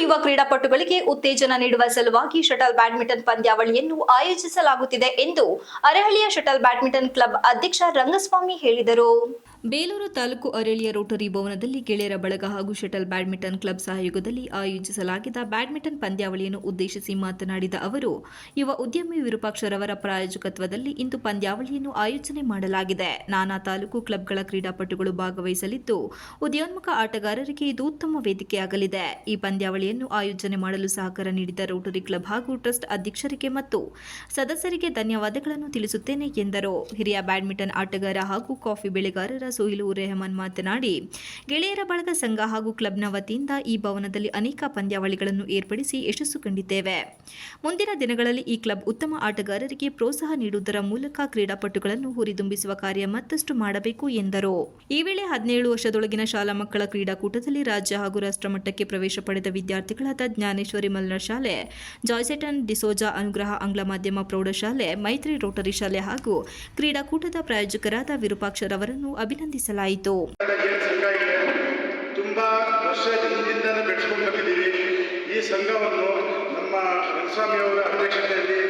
ಯುವ ಕ್ರೀಡಾಪಟುಗಳಿಗೆ ಉತ್ತೇಜನ ನೀಡುವ ಸಲುವಾಗಿ ಶಟಲ್ ಬ್ಯಾಡ್ಮಿಂಟನ್ ಪಂದ್ಯಾವಳಿಯನ್ನು ಆಯೋಜಿಸಲಾಗುತ್ತಿದೆ ಎಂದು ಅರಹಳ್ಳಿಯ ಶಟಲ್ ಬ್ಯಾಡ್ಮಿಂಟನ್ ಕ್ಲಬ್ ಅಧ್ಯಕ್ಷ ರಂಗಸ್ವಾಮಿ ಹೇಳಿದರು. ಬೇಲೂರು ತಾಲೂಕು ಅರೇಳಿಯ ರೋಟರಿ ಭವನದಲ್ಲಿ ಗೆಳೆಯರ ಬಳಗ ಹಾಗೂ ಶಟಲ್ ಬ್ಯಾಡ್ಮಿಂಟನ್ ಕ್ಲಬ್ ಸಹಯೋಗದಲ್ಲಿ ಆಯೋಜಿಸಲಾಗಿದ್ದ ಬ್ಯಾಡ್ಮಿಂಟನ್ ಪಂದ್ಯಾವಳಿಯನ್ನು ಉದ್ದೇಶಿಸಿ ಮಾತನಾಡಿದ ಅವರು, ಯುವ ಉದ್ಯಮಿ ವಿರೂಪಾಕ್ಷರವರ ಪ್ರಾಯೋಜಕತ್ವದಲ್ಲಿ ಇಂದು ಪಂದ್ಯಾವಳಿಯನ್ನು ಆಯೋಜನೆ ಮಾಡಲಾಗಿದೆ. ನಾನಾ ತಾಲೂಕು ಕ್ಲಬ್ಗಳ ಕ್ರೀಡಾಪಟುಗಳು ಭಾಗವಹಿಸಲಿದ್ದು, ಉದಯೋನ್ಮುಖ ಆಟಗಾರರಿಗೆ ಇದು ಉತ್ತಮ ವೇದಿಕೆಯಾಗಲಿದೆ. ಈ ಪಂದ್ಯಾವಳಿಯನ್ನು ಆಯೋಜನೆ ಮಾಡಲು ಸಹಕಾರ ನೀಡಿದ ರೋಟರಿ ಕ್ಲಬ್ ಹಾಗೂ ಟ್ರಸ್ಟ್ ಅಧ್ಯಕ್ಷರಿಗೆ ಮತ್ತು ಸದಸ್ಯರಿಗೆ ಧನ್ಯವಾದಗಳನ್ನು ತಿಳಿಸುತ್ತೇನೆ ಎಂದರು. ಹಿರಿಯ ಬ್ಯಾಡ್ಮಿಂಟನ್ ಆಟಗಾರ ಹಾಗೂ ಕಾಫಿ ಬೆಳೆಗಾರರ ಸೊಹಿಲು ರೆಹಮಾನ್ ಮಾತನಾಡಿ, ಗೆಳೆಯರ ಬಳಗ ಸಂಘ ಹಾಗೂ ಕ್ಲಬ್ನ ವತಿಯಿಂದ ಈ ಭವನದಲ್ಲಿ ಅನೇಕ ಪಂದ್ಯಾವಳಿಗಳನ್ನು ಏರ್ಪಡಿಸಿ ಯಶಸ್ಸು ಕಂಡಿದ್ದೇವೆ. ಮುಂದಿನ ದಿನಗಳಲ್ಲಿ ಈ ಕ್ಲಬ್ ಉತ್ತಮ ಆಟಗಾರರಿಗೆ ಪ್ರೋತ್ಸಾಹ ನೀಡುವುದರ ಮೂಲಕ ಕ್ರೀಡಾಪಟುಗಳನ್ನು ಹುರಿದುಂಬಿಸುವ ಕಾರ್ಯ ಮತ್ತಷ್ಟು ಮಾಡಬೇಕು ಎಂದರು. ಈ ವೇಳೆ ಹದಿನೇಳು ವರ್ಷದೊಳಗಿನ ಶಾಲಾ ಮಕ್ಕಳ ಕ್ರೀಡಾಕೂಟದಲ್ಲಿ ರಾಜ್ಯ ಹಾಗೂ ರಾಷ್ಟ್ರಮಟ್ಟಕ್ಕೆ ಪ್ರವೇಶ ಪಡೆದ ವಿದ್ಯಾರ್ಥಿಗಳಾದ ಜ್ಞಾನೇಶ್ವರಿ ಮಲ್ನ ಶಾಲೆ ಜಾಯ್ಸೆಟನ್ ಡಿಸೋಜಾ ಅನುಗ್ರಹ ಆಂಗ್ಲ ಮಾಧ್ಯಮ ಪ್ರೌಢಶಾಲೆ, ಮೈತ್ರಿ ರೋಟರಿ ಶಾಲೆ ಹಾಗೂ ಕ್ರೀಡಾಕೂಟದ ಪ್ರಾಯೋಜಕರಾದ ವಿರೂಪಾಕ್ಷರವರನ್ನು ಅವರನ್ನು ಏನು ಸಂಘ ತುಂಬಾ ಈ ಸಂಘವನ್ನು ನಮ್ಮ ರಂಗಸ್ವಾಮಿಯವರ ಅಧ್ಯಕ್ಷತೆಯಲ್ಲಿ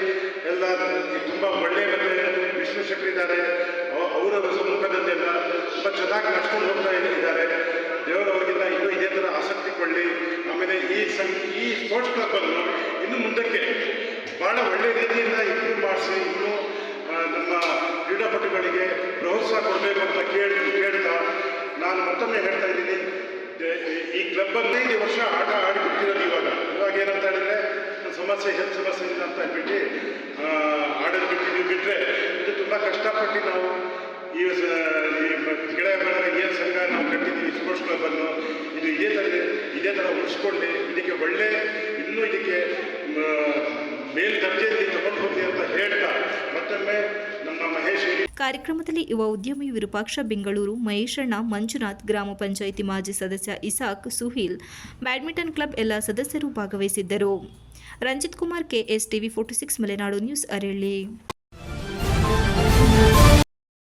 ಎಲ್ಲ ತುಂಬ ಒಳ್ಳೆಯ ಮತ್ತು ವಿಶ್ಲೇಷಕರಿದ್ದಾರೆ ಅವ- ಅವರ ಸಮ್ಮುಖದಲ್ಲೆಲ್ಲ ತುಂಬ ಚೆನ್ನಾಗಿ ನಡ್ಸ್ಕೊಂಡು ಹೋಗ್ತಾ ಇದ್ದಾರೆ. ದೇವರವರಿಗೆಲ್ಲ ಇನ್ನೂ ಇದೇ ಥರ ಆಸಕ್ತಿ ಕೊಳ್ಳಿ ಆಮೇಲೆ ಈ ಸಂ ಈ ಸ್ಪೋರ್ಟ್ಸ್ ಕ್ಲಬ್ಬನ್ನು ಇನ್ನು ಮುಂದಕ್ಕೆ ಬಹಳ ಒಳ್ಳೆಯ ರೀತಿಯಿಂದ ಇಂಪ್ರೂವ್ ಮಾಡಿಸಿ ಇನ್ನೂ ಆ, ನಮ್ಮ ಕ್ರೀಡಾಪಟುಗಳಿಗೆ ಕೊಡಬೇಕು ಅಂತ ಕೇಳಿ, ಕೇಳ್ತಾ ನಾನು ಮತ್ತೊಮ್ಮೆ ಹೇಳ್ತಾ ಇದ್ದೀನಿ. ಈ ಕ್ಲಬ್ ಈ ವರ್ಷ ಆಟ ಆಡಿಬಿಟ್ಟಿರೋದು ಇವಾಗ. ಇವಾಗ ಏನಂತ ಹೇಳಿದ್ರೆ ಸಮಸ್ಯೆ, ಹೆಲ್ತ್ ಸಮಸ್ಯೆ ಇಲ್ಲ ಅಂತ ಹೇಳ್ಬಿಟ್ಟು ಆಡೋದು ಬಿಟ್ಟಿದ್ದೀವಿ ಬಿಟ್ಟರೆ ಇದು ತುಂಬ ಕಷ್ಟಪಟ್ಟು ನಾವು ಈ ಗಿಡ ಈ ಮ- ಗೆಳೆಯ ಏನು ಸಂಘ ನಾವು ಕಟ್ಟಿದ್ದೀವಿ ಸ್ಪೋರ್ಟ್ಸ್ ಕ್ಲಬ್ಬನ್ನು ಇದು ಇದೇ ಥರ ಇದೇ ಥರ ಉಳಿಸ್ಕೊಂಡು ಇದಕ್ಕೆ ಒಳ್ಳೆ, ಇನ್ನೂ ಇದಕ್ಕೆ ಮೇಲ್ ಮೇಲ್ದರ್ಜೆಯಲ್ಲಿ ತಗೊಂಡು ಹೋಗ್ತೀವಿ ಅಂತ ಹೇಳ್ತಾ ಮತ್ತೊಮ್ಮೆ ನಮ್ಮ ಮಹೇಶ್ ಹಿರಿ ಕಾರ್ಯಕ್ರಮದಲ್ಲಿ ಯುವ ಉದ್ಯಮಿ ವಿರೂಪಾಕ್ಷ ಬೆಂಗಳೂರು, ಮಹೇಶಣ್ಣ ಮಂಜುನಾಥ್ ಗ್ರಾಮ ಪಂಚಾಯಿತಿ ಮಾಜಿ ಸದಸ್ಯ ಇಸಾಕ್ ಸುಹೀಲ್, ಬ್ಯಾಡ್ಮಿಂಟನ್ ಕ್ಲಬ್ ಎಲ್ಲ ಸದಸ್ಯರು ಭಾಗವಹಿಸಿದ್ದರು. Ranjith Kumar, KS TV forty six, Malenadu news Aralli.